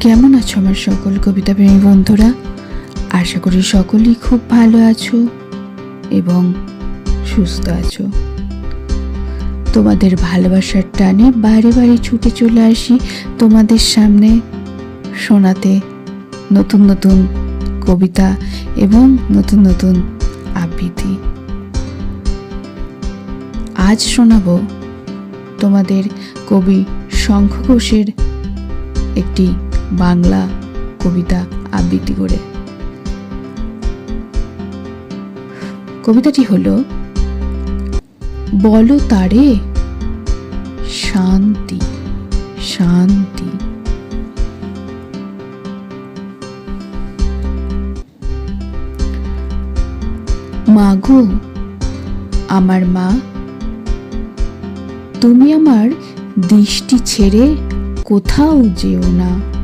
কেমন আছো আমার সকল কবিতা প্রেমী বন্ধুরা? আশা করি সকলেই খুব ভালো আছো এবং সুস্থ আছো। তোমাদের ভালোবাসার টানে বারে বারে ছুটে চলে আসি তোমাদের সামনে শোনাতে নতুন নতুন কবিতা এবং নতুন নতুন আবৃত্তি। আজ শোনাবো তোমাদের কবি শঙ্খ ঘোষের একটি বাংলা কবিতা আবৃত্তি করে। কবিতাটি হলো, বলো তারে শান্তি শান্তি। মাগো, আমার মা, তুমি আমার দৃষ্টি ছেড়ে কোথাও যেও না।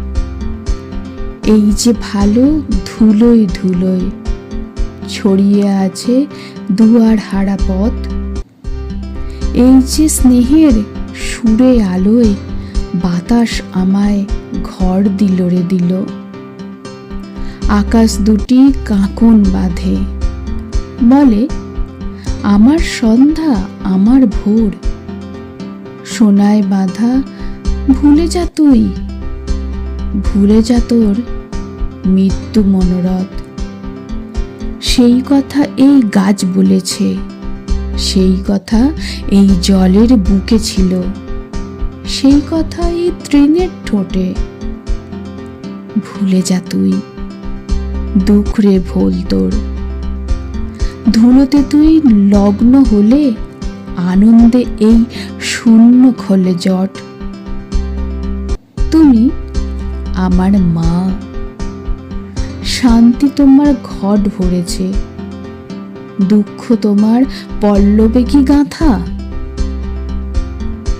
এই যে ভালো ধুলোয় ধুলোয় ছড়িয়ে আছে দুয়ার হারা পথ। এই যে স্নেহের সুরে আলোয় বাতাস আমায় ঘর দিল রে দিল। আকাশ দুটি কাঁকন বাঁধে। বলে, আমার সন্ধ্যা, আমার ভোর। সোনায় বাঁধা, ভুলে যা তুই। ভুলে যা তোর মৃত্যু মনোরথ। সেই কথা এই গাছ বলেছে, সেই কথা এই জলের বুকে ছিল, সেই কথা এই তৃণের ঠোঁটে। ভুলে যা তুই, দুঃখ রে ভোল তোর। ধুলোতে তুই লগ্ন হলে, আনন্দে এই শূন্য খোলে জট। তুমি আমার মা। শান্তি তোমার ঘট ভরেছে। দুঃখ তোমার পল্লবে কি গাঁথা?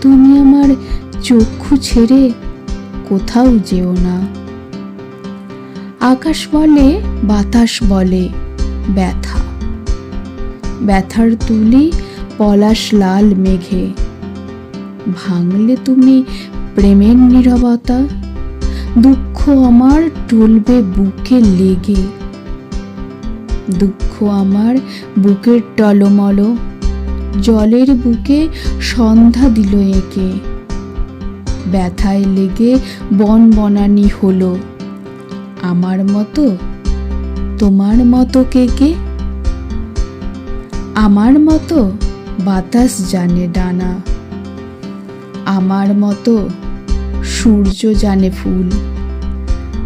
তুমি আমার চক্ষু ছেড়ে কোথাও যেও না। আকাশ বলে, বাতাস বলে, ব্যথা। ব্যথার তুলি পলাশ লাল মেঘে। ভাঙলে তুমি প্রেমের নীরবতা। দুঃখ আমার টলবে বুকে লেগে। দুঃখ আমার বুকের টলমল। জলের বুকে সন্ধ্যা দিল একে। ব্যথায় লেগে বন বনানি হলো। আমার মতো? তোমার মতো কে কে? আমার মতো? বাতাস জানে ডানা। আমার মতো? সূর্য জানে ফুল।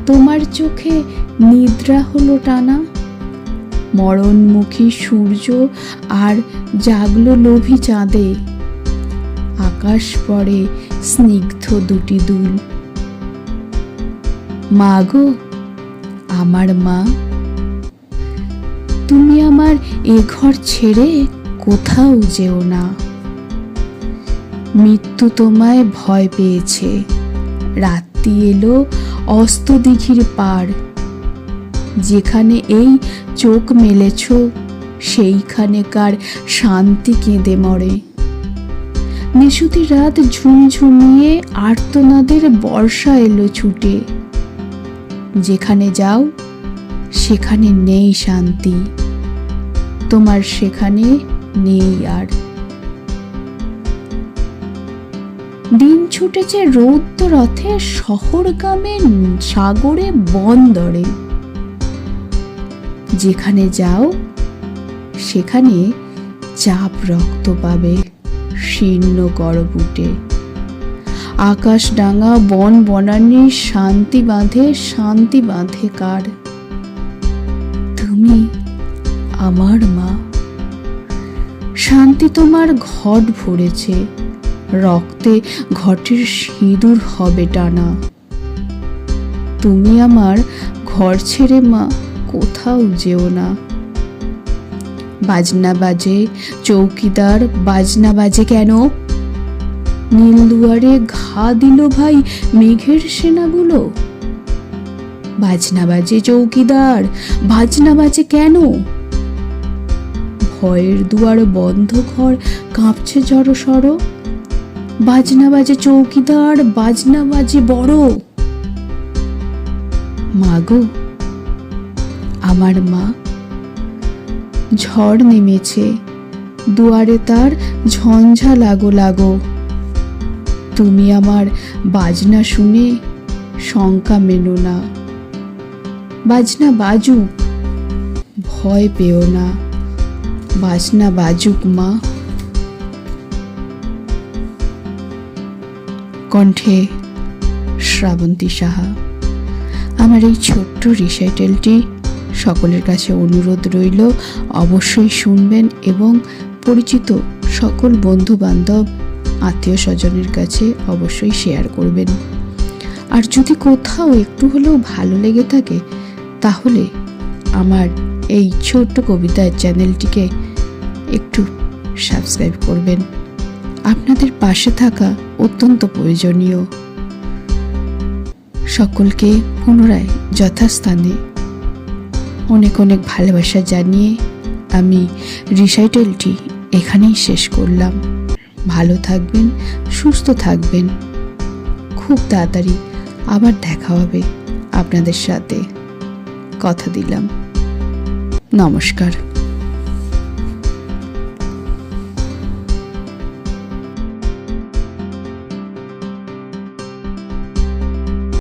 তোমার চোখে নিদ্রা হলো টানা। মরণমুখী সূর্য আর জাগলো লোভী চাঁদে। আকাশ পড়ে স্নিগ্ধ দুটি দুল। মা গো, আমার মা, তুমি আমার এ ঘর ছেড়ে কোথাও যেও না। মৃত্যু তোমায় ভয় পেয়েছে। রাত্রি এলো অস্ত দিঘির পার। যেখানে এই চোখ মেলেছ, সেইখানেকার শান্তি কেঁদে মরে। নিশুতি রাত ঝুমঝুমিয়ে আর্তনাদের বর্ষা এলো ছুটে। যেখানে যাও, সেখানে নেই শান্তি। তোমার সেখানে নেই আর। দিন ছুটেছে রৌদ্র রথে শহরগামে সাগরে বন্দরে। যেখানে যাও, সেখানে চাপ রক্ত পাবে শীর্ণ গড়বুটে। আকাশ ডাঙা, বন বনানি, শান্তি বাঁধে শান্তি বাঁধে কার? তুমি আমার মা। শান্তি তোমার ঘট ভরেছে। রক্তে ঘটের সিঁদুর হবে টানা। তুমি আমার ঘর ছেড়ে মা, কোথাও যেও না। বাজনা বাজে, চৌকিদার বাজনা বাজে কেন? নীল দুয়ারে ঘা দিল ভাই মেঘের সেনাগুলো। বাজনা বাজে চৌকিদার, বাজনা বাজে কেন? ভয়ের দুয়ার বন্ধ ঘর কাঁপছে জড়ো সড়ো। বাজনা বাজে চৌকিদার, বাজনা বাজে বড়। মা গো, আমার মা ঝড় নেমেছে, দুয়ারে তার ঝঞ্ঝা লাগো লাগো। তুমি আমার বাজনা শুনে শঙ্কা মেনো না। বাজনা বাজুক, ভয় পেও না। বাজনা বাজুক মা। কণ্ঠে, শ্রাবন্তী সাহা, আমার এই ছোট্ট রিসাইটেলটি সকলের কাছে অনুরোধ রইল, অবশ্যই শুনবেন এবং পরিচিত সকল বন্ধু বান্ধব আত্মীয় স্বজনের কাছে অবশ্যই শেয়ার করবেন। আর যদি কোথাও একটু হলেও ভালো লেগে থাকে, তাহলে আমার এই ছোট্ট কবিতার চ্যানেলটিকে একটু সাবস্ক্রাইব করবেন। আপনাদের পাশে থাকা অত্যন্ত প্রয়োজনীয়। সকলকে পুনরায় যথাস্থানে অনেক অনেক ভালোবাসা জানিয়ে আমি রিসাইটেলটি এখানেই শেষ করলাম। ভালো থাকবেন, সুস্থ থাকবেন। খুব তাড়াতাড়ি আবার দেখা হবে আপনাদের সাথে। কথা দিলাম। নমস্কার।